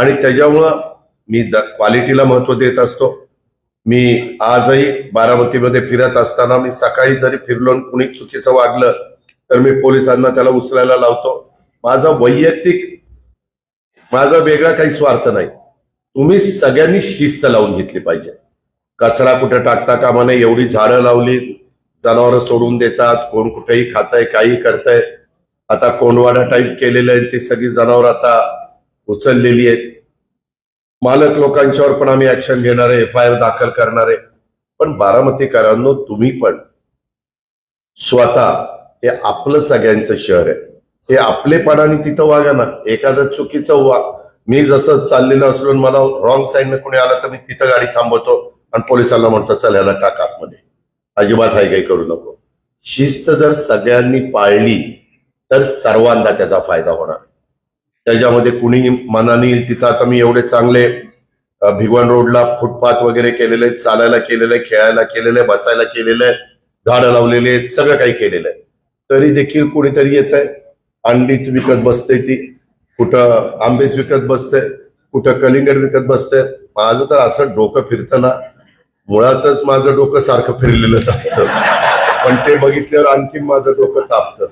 आणि त्याच्यामुळं me the क्वालिटीला महत्त्व देत असतो. मी आजही बारामतीमध्ये फिरत असताना मी सकाळी जरी फिरलो आणि कुणी चुकीचं वागलं तर मी पोलिसांना त्याला उचलायला लावतो. माझा वैयक्तिक माझा वेगळा काही स्वार्थ नाही. तुम्ही सगळ्यांनी शिस्त लावून घेतली पाहिजे. कचरा कुठे टाकता कामा नये एवढी झाडं लावली जनावरं सोडून देतात कोण कुठेही खातंय काही करतंय. आता कोंडवाडा टाईप केलेलं आहे ती सगळी जनावर आता उचललेली आहेत. मालक लोकांच्यावर पण आम्ही ऍक्शन घेणार आहे एफ आय आर दाखल करणार आहे. पण बारामतीकरांनो तुम्ही पण स्वतः हे आपलं सगळ्यांचं शहर आहे. हे आपलेपणाने तिथं वागा ना. एखादं चुकीचं वा मी जसं चाललेलं असलो मला रॉंग साईडने कोणी आलं तर मी तिथं गाडी थांबवतो आणि पोलिसांना म्हणतो चल ह्याला टाक आतमध्ये. अजिबात हाय काही करू नको. शिस्त जर सगळ्यांनी पाळली तर सर्वांना त्याचा फायदा होणार. त्याच्यामध्ये कुणी मनाने येईल तिथं आता मी एवढे चांगले भिगवण रोडला फुटपाथ वगैरे केलेले चालायला केलेलं आहे खेळायला केलेलं आहे बसायला केलेलं आहे झाडं लावलेले आहेत सगळं काही केलेलं. आहे तरी देखील कुणीतरी येत आहे अंडीच विकत बसते ती. कुठं आंबेच विकत बसते कुठं कलिंगड विकत बसते माझं तर असं डोकं फिरतं ना मुळातच माझं डोकं सारखं फिरलेलंच असतं. पण ते बघितल्यावर आणखी माझं डोकं तापतं.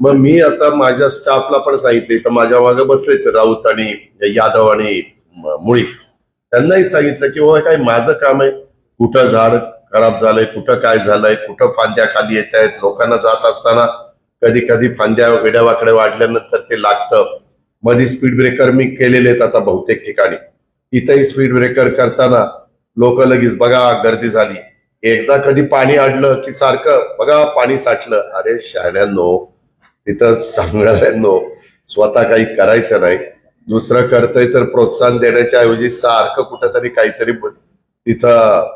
मग मी आता माझ्या स्टाफला पण सांगितले तर माझ्या मागे बसले तर राऊत आणि यादव आणि मुळी. मुळीक त्यांनाही सांगितलं की हो, बाबा काय माझं काम आहे? कुठं झाड खराब झालंय? कुठं काय झालंय? कुठं फांद्या खाली येत आहेत? लोकांना जात असताना कधी कधी फांद्या वेड्यावाकडे वाढल्यानंतर ते लागतं. मध्ये स्पीड ब्रेकर मी केलेले आहेत आता बहुतेक ठिकाणी. तिथेही स्पीड ब्रेकर करताना लोक लगेच बघा गर्दी झाली. एकदा कधी पाणी अडलं की सारखं बघा पाणी साठलं अरे शहाण्यांनो तिथं सांगणाऱ्यांनो स्वतः काही करायचं नाही. दुसरं करतंय तर प्रोत्साहन देण्याच्या ऐवजी सारखं कुठंतरी काहीतरी तिथं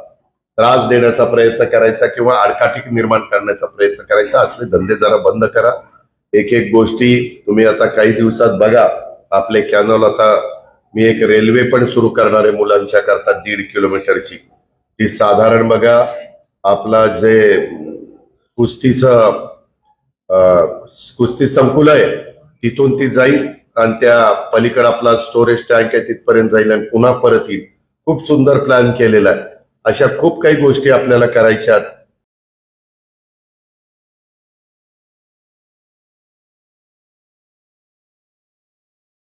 त्रास देण्याचा प्रयत्न करायचा किंवा आडकाठी निर्माण करण्याचा प्रयत्न करायचा. असले धंदे जरा बंद करा. एक एक गोष्टी तुम्ही आता काही दिवसात बघा. आपले कॅनॉल आता मी एक रेल्वे पण सुरू करणारे मुलांच्या करता दीड किलोमीटरची. ती साधारण बघा आपला जे कुस्तीचं कुस्ती संकुल आहे. तिथून ती जाईल आणि त्या पलीकडे आपला स्टोरेज टँक आहे तिथपर्यंत जाईल आणि पुन्हा परत येईल. खूप सुंदर प्लॅन केलेला आहे. अशा खूप काही गोष्टी आपल्याला करायच्या आहेत.